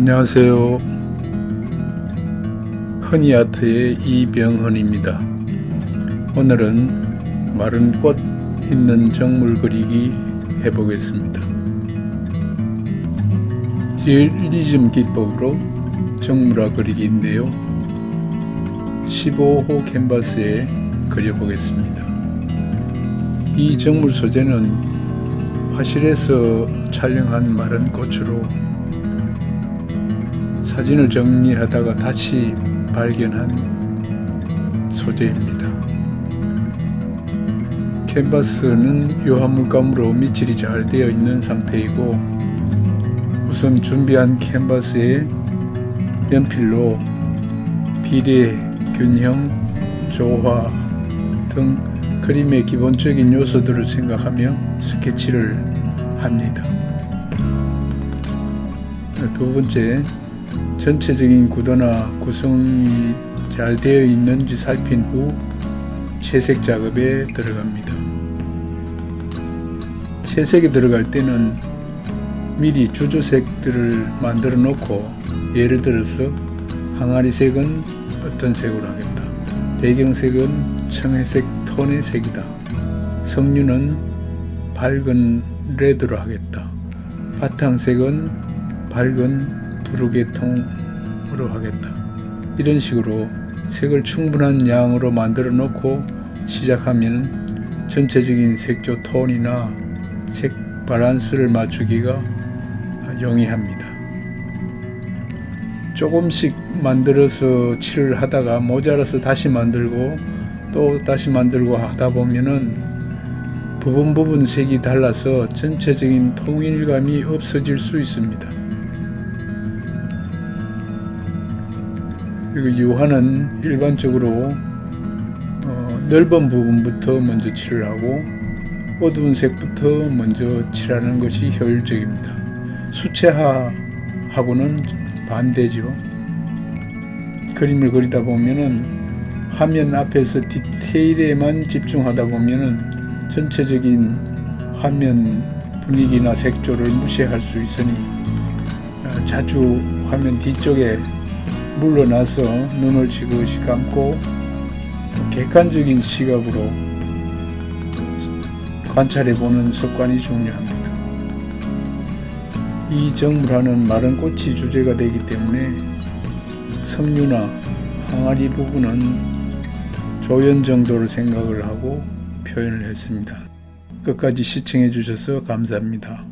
안녕하세요. 허니아트의 이병헌입니다. 오늘은 마른 꽃 있는 정물 그리기 해보겠습니다. 리얼리즘 기법으로 정물화 그리기인데요. 15호 캔버스에 그려보겠습니다. 이 정물 소재는 화실에서 촬영한 마른 꽃으로 사진을 정리하다가 다시 발견한 소재입니다. 캔버스는 유화물감으로 밑칠이 잘 되어 있는 상태이고 우선 준비한 캔버스에 연필로 비례, 균형, 조화 등 그림의 기본적인 요소들을 생각하며 스케치를 합니다. 두 번째, 전체적인 구도나 구성이 잘 되어 있는지 살핀 후 채색 작업에 들어갑니다. 채색에 들어갈 때는 미리 주조색들을 만들어 놓고 예를 들어서 항아리 색은 어떤 색으로 하겠다. 배경색은 청회색 톤의 색이다. 석류는 밝은 레드로 하겠다. 바탕색은 밝은 부르게통으로 하겠다. 이런 식으로 색을 충분한 양으로 만들어 놓고 시작하면 전체적인 색조 톤이나 색 밸런스를 맞추기가 용이합니다. 조금씩 만들어서 칠을 하다가 모자라서 다시 만들고 또 다시 만들고 하다 보면은 부분 부분 색이 달라서 전체적인 통일감이 없어질 수 있습니다. 그리고 유화는 일반적으로 어, 넓은 부분부터 먼저 칠을 하고 어두운 색부터 먼저 칠하는 것이 효율적입니다. 수채화하고는 반대죠. 그림을 그리다 보면은 화면 앞에서 디테일에만 집중하다 보면은 전체적인 화면 분위기나 색조를 무시할 수 있으니 어, 자주 화면 뒤쪽에 물러나서 눈을 지그시 감고 객관적인 시각으로 관찰해 보는 습관이 중요합니다. 이 정물화는 마른 꽃이 주제가 되기 때문에 석류나 항아리 부분은 조연 정도를 생각을 하고 표현을 했습니다. 끝까지 시청해 주셔서 감사합니다.